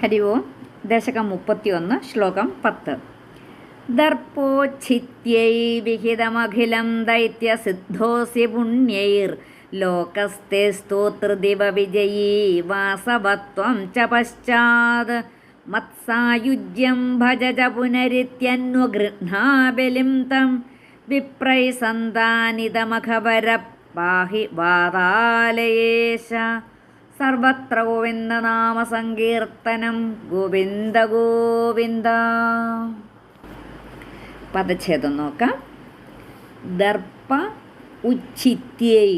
ഹരി ഓം. ദശകം മുപ്പത്തിയൊന്ന് ശ്ലോകം പത്ത്. ദർപ്പോച്ഛിത്യൈ വിഹിതമഖിലം ദൈത്യസിദ്ധോസി പുണ്യൈർ. ലോകസ്തെ സ്തോതൃദിവ വിജയീ വാസവത്വം ച പശ്ചാത്. മത്സായുജ്യം ഭജ പുനരിത്യന്വഗൃഹ്ണാബലിം തം. വിപ്രൈ സന്താനിതമഖവര പാഹി വാതാലയേശ. സർവത്ര ഗോവിന്ദനാമ സങ്കീർത്തനം ഗോവിന്ദ ഗോവിന്ദ. പദച്ഛേദം നോക്കാം. ദർപ്പ ഉച്ചിത്യൈ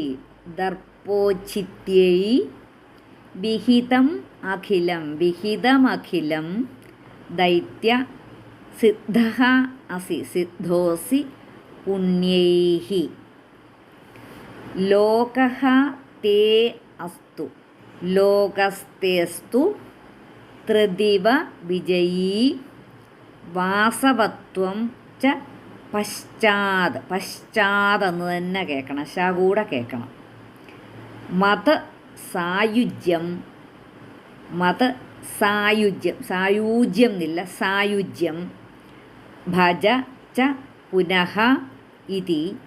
ദർപ്പോച്ചിത്യൈ വിഹിതം അഖിലം വിഹിതമഖിലം ദൈത്യ സിദ്ധ അസി സിദ്ധോസി പുണ്യൈ ലോക തേ അസ്തു. ലോകസ്തേസ്തു ത്രിദിവ വിജയീ വാസവത്വം ച പശ്ചാത് പശ്ചാത് എന്ന് തന്നെ കേൾക്കണം ശ കൂടെ കേൾക്കണം. മത സായുജ്യം മത സായുജ്യം സായുജ്യം എന്നില്ല സായുജ്യം ഭജ ച പുനഃ ഇതി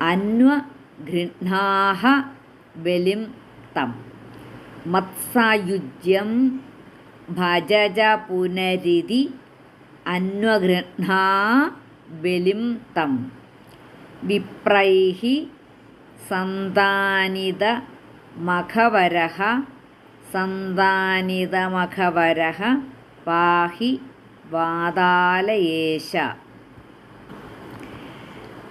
അന്വഗൃഹാഹ ബലിം തം. മത്സായുജ്യം ഭജജ പുനരിതി അന്വഗൃഹാ ബലിം തം. വിപ്രൈഹി സന്താനിത മഖവരഃ സന്താനിതമഖവരഃ പാഹി വാതാലയേശ.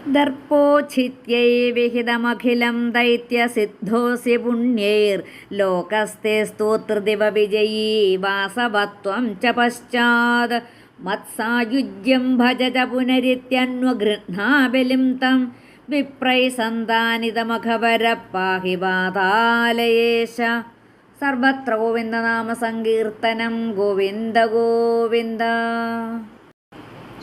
ദർപ്പോച്ഛിത്യൈ വിഹിതമഖിലം ദൈത്യസിദ്ധോസി പുണ്യൈർ. ലോകസ്തെ സ്തോത്രദിവ വിജയീ വാസവത്വം ച പശ്ചാത്. മത്സായുജ്യം ഭജ പുനരിത്യന്വഗൃഹാബലിം തം. വിപ്രൈ സന്താനിതമഖവര പാഹി വാതാലയേശ. സർവത്ര ഗോവിന്ദനാമസങ്കീർത്തനം ഗോവിന്ദ ഗോവിന്ദ.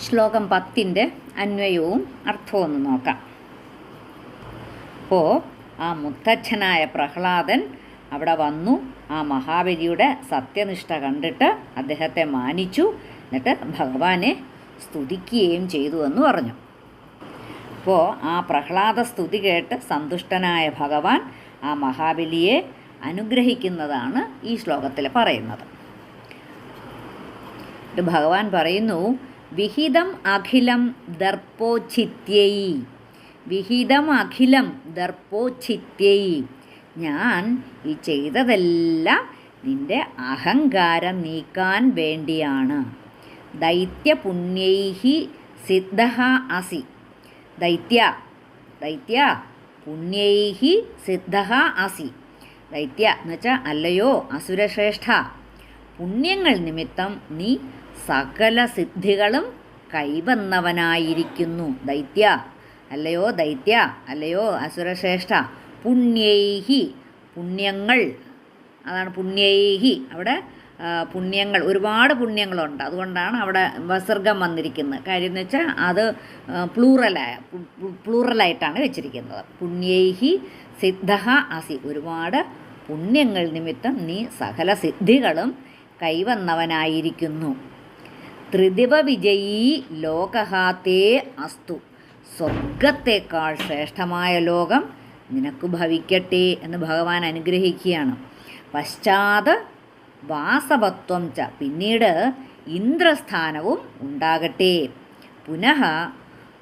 ശ്ലോകം പത്തിന്റെ അന്വയവും അർത്ഥവും ഒന്ന് നോക്കാം. അപ്പോൾ ആ മുത്തച്ഛനായ പ്രഹ്ലാദൻ അവിടെ വന്നു. ആ മഹാബലിയുടെ സത്യനിഷ്ഠ കണ്ടിട്ട് അദ്ദേഹത്തെ മാനിച്ചു. എന്നിട്ട് ഭഗവാനെ സ്തുതിക്കുകയും ചെയ്തു എന്ന് പറഞ്ഞു. അപ്പോൾ ആ പ്രഹ്ലാദ സ്തുതി കേട്ട് സന്തുഷ്ടനായ ഭഗവാൻ ആ മഹാബലിയെ അനുഗ്രഹിക്കുന്നതാണ് ഈ ശ്ലോകത്തിൽ പറയുന്നത്. ഭഗവാൻ പറയുന്നു വിഹിതം അഖിലം ദർപ്പോച്ഛിത്യൈ വിഹിതം അഖിലം ദർപ്പോച്ഛിത്യൈ ഞാൻ ഈ ചെയ്തതെല്ലാം നിന്റെ അഹങ്കാരം നീക്കാൻ വേണ്ടിയാണ്. ദൈത്യപുണ്യൈഹി സിദ്ധ അസി. ദൈത്യ ദൈത്യ പുണ്യൈഹി സിദ്ധ അസി. ദൈത്യ എന്ന് വെച്ചാൽ അല്ലയോ അസുരശ്രേഷ്ഠ. പുണ്യങ്ങൾ നിമിത്തം നീ സകല സിദ്ധികളും കൈവന്നവനായിരിക്കുന്നു. ദൈത്യ അല്ലയോ ദൈത്യ അല്ലയോ അസുരശ്രേഷ്ഠ പുണ്യൈഹി പുണ്യങ്ങൾ. അതാണ് പുണ്യൈഹി. അവിടെ പുണ്യങ്ങൾ ഒരുപാട് പുണ്യങ്ങളുണ്ട്. അതുകൊണ്ടാണ് അവിടെ വസർഗം വന്നിരിക്കുന്നത്. കാര്യം എന്ന് വെച്ചാൽ അത് പ്ലൂറലായ പ്ലൂറലായിട്ടാണ് വെച്ചിരിക്കുന്നത്. പുണ്യൈഹി സിദ്ധ അസി. ഒരുപാട് പുണ്യങ്ങൾ നിമിത്തം നീ സകല സിദ്ധികളും കൈവന്നവനായിരിക്കുന്നു. ത്രിദിവ വിജയീ ലോകഹാത്തേ അസ്തു. സ്വർഗത്തേക്കാൾ ശ്രേഷ്ഠമായ ലോകം നിനക്ക് ഭവിക്കട്ടെ എന്ന് ഭഗവാൻ അനുഗ്രഹിക്കുകയാണ്. പശ്ചാത് വാസവത്വം ച. പിന്നീട് ഇന്ദ്രസ്ഥാനവും ഉണ്ടാകട്ടെ. പുനഃ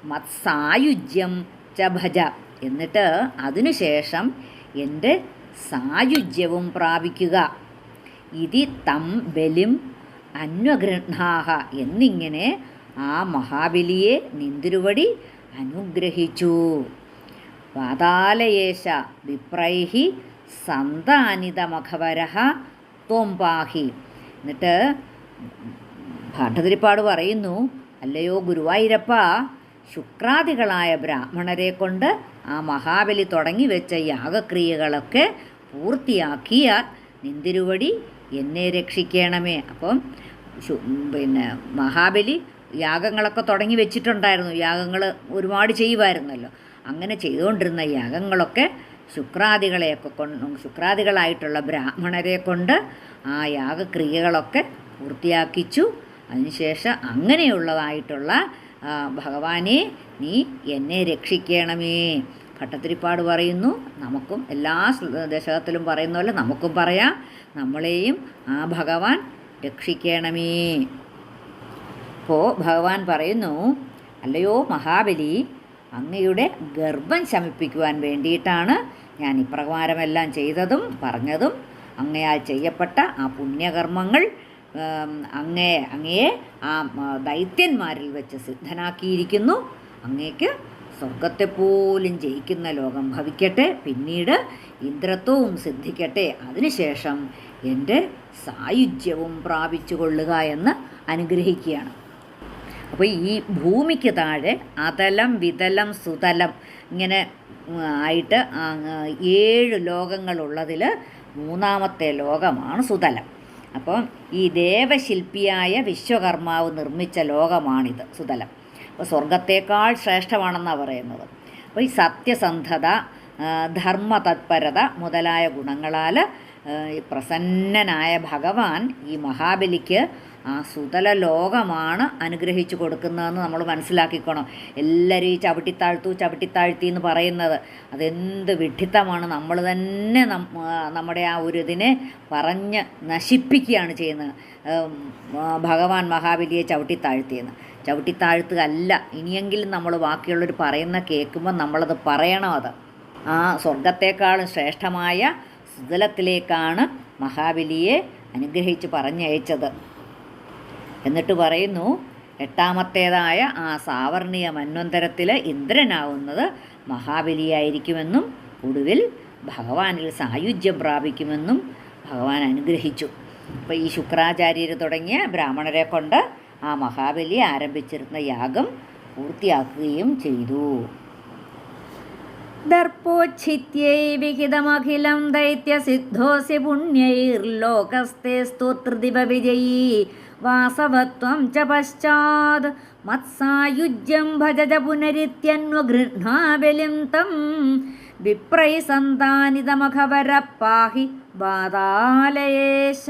മത്സായുജ്യം ച ഭജ. എന്നിട്ട് അതിനുശേഷം എന്റെ സായുജ്യവും പ്രാപിക്കുക. ഇതി തം ബലിം അന്വഗൃഹാഹ എന്നിങ്ങനെ ആ മഹാബലിയെ നിന്തിരുവടി അനുഗ്രഹിച്ചു. വാതാലയേശ വിപ്രൈഹി സന്താനിതമഖവര ത്വംപാഹി. എന്നിട്ട് ഭട്ടതിരിപ്പാട് പറയുന്നു അല്ലയോ ഗുരുവായൂരപ്പ ശുക്രാദികളായ ബ്രാഹ്മണരെ കൊണ്ട് ആ മഹാബലി തുടങ്ങി വെച്ച യാഗക്രിയകളൊക്കെ പൂർത്തിയാക്കിയ നിന്തിരുവടി എന്നെ രക്ഷിക്കണമേ. അപ്പം പിന്നെ മഹാബലി യാഗങ്ങളൊക്കെ തുടങ്ങി വെച്ചിട്ടുണ്ടായിരുന്നു. യാഗങ്ങൾ ഒരുപാട് ചെയ്യുമായിരുന്നല്ലോ. അങ്ങനെ ചെയ്തുകൊണ്ടിരുന്ന യാഗങ്ങളൊക്കെ ശുക്രാദികളെയൊക്കെ കൊണ്ട് ശുക്രാദികളായിട്ടുള്ള ബ്രാഹ്മണരെ കൊണ്ട് ആ യാഗക്രിയകളൊക്കെ പൂർത്തിയാക്കിച്ചു. അതിനുശേഷം അങ്ങനെയുള്ളതായിട്ടുള്ള ഭഗവാനെ നീ എന്നെ രക്ഷിക്കണമേ. ഭട്ടത്തിരിപ്പാട് പറയുന്നു. നമുക്കും എല്ലാ ദശകത്തിലും പറയുന്ന പോലെ നമുക്കും പറയാം. നമ്മളെയും ആ ഭഗവാൻ രക്ഷിക്കണമേ. അപ്പോൾ ഭഗവാൻ പറയുന്നു അല്ലയോ മഹാബലി അങ്ങയുടെ ഗർഭം ശമിപ്പിക്കുവാൻ വേണ്ടിയിട്ടാണ് ഞാൻ ഇപ്രകാരമെല്ലാം ചെയ്തതും പറഞ്ഞതും അങ്ങയാൽ ചെയ്യപ്പെട്ട ആ പുണ്യകർമ്മങ്ങൾ അങ്ങേ അങ്ങയെ ആ, ദൈത്യന്മാരിൽ വെച്ച് സിദ്ധനാക്കിയിരിക്കുന്നു. അങ്ങേക്ക് സ്വർഗത്തെപ്പോലും ജയിക്കുന്ന ലോകം ഭവിക്കട്ടെ പിന്നീട് ഇന്ദ്രത്വവും സിദ്ധിക്കട്ടെ. അതിനുശേഷം എന്റെ സായുജ്യവും പ്രാപിച്ചു കൊള്ളുക എന്ന് അനുഗ്രഹിക്കുകയാണ്. അപ്പോൾ ഈ ഭൂമിക്ക് താഴെ അതലം വിതലം സുതലം ഇങ്ങനെ ആയിട്ട് ഏഴ് ലോകങ്ങളുള്ളതിൽ മൂന്നാമത്തെ ലോകമാണ് സുതലം. അപ്പം ഈ ദേവശില്പിയായ വിശ്വകർമാവ് നിർമ്മിച്ച ലോകമാണിത് സുതലം. സ്വർഗത്തേക്കാൾ ശ്രേഷ്ഠമാണെന്നാണ് പറയുന്നത്. അപ്പോൾ ഈ സത്യസന്ധത ധർമ്മ ധർമ്മതത്പരത മുതലായ ഗുണങ്ങളാൽ പ്രസന്നനായ ഭഗവാൻ ഈ മഹാബലിക്ക് ആ സുതല ലോകമാണ് അനുഗ്രഹിച്ചു കൊടുക്കുന്നതെന്ന് നമ്മൾ മനസ്സിലാക്കിക്കണം. എല്ലാവരും ഈ ചവിട്ടിത്താഴ്ത്തു ചവിട്ടിത്താഴ്ത്തി എന്ന് പറയുന്നത് അതെന്ത് വിഡ്ഢിത്തമാണ്. നമ്മൾ തന്നെ നമ്മുടെ ആ ഒരു ഇതിനെ പറഞ്ഞ് നശിപ്പിക്കുകയാണ് ചെയ്യുന്നത്. ഭഗവാൻ മഹാബലിയെ ചവിട്ടിത്താഴ്ത്തിയെന്ന്. ചവിട്ടിത്താഴ്ത്തുക അല്ല ഇനിയെങ്കിലും നമ്മൾ ബാക്കിയുള്ളവർ പറയുന്ന കേൾക്കുമ്പോൾ നമ്മളത് പറയണം അത്. ആ സ്വർഗത്തെക്കാളും ശ്രേഷ്ഠമായ സുതലത്തിലേക്കാണ് മഹാബലിയെ അനുഗ്രഹിച്ച് പറഞ്ഞയച്ചത്. എന്നിട്ട് പറയുന്നു എട്ടാമത്തേതായ ആ സാവർണീയ മന്വന്തരത്തിൽ ഇന്ദ്രനാവുന്നത് മഹാബലിയായിരിക്കുമെന്നും ഒടുവിൽ ഭഗവാനിൽ സായുജ്യം പ്രാപിക്കുമെന്നും ഭഗവാൻ അനുഗ്രഹിച്ചു. അപ്പോൾ ഈ ശുക്രാചാര്യർ തുടങ്ങിയ ബ്രാഹ്മണരെ കൊണ്ട് ആ മഹാബലി ആരംഭിച്ചിരുന്ന യാഗം പൂർത്തിയാക്കുകയും ചെയ്തു. ദർപ്പോച്ഛിത്യൈ വിഹിതമഖിലം ദൈത്യസിദ്ധോസി പുണ്യൈർലോകസ്തേ സ്തോത്രദിപ വിജയീ. വാസവത്വം ച പശ്ചാത് മത്സായുജ്യം ഭജജ പുനരിത്യന്വഗൃഹാബലിം തം വിപ്രൈ സന്താനിതമഖവര പാഹി ബാതാലയേശ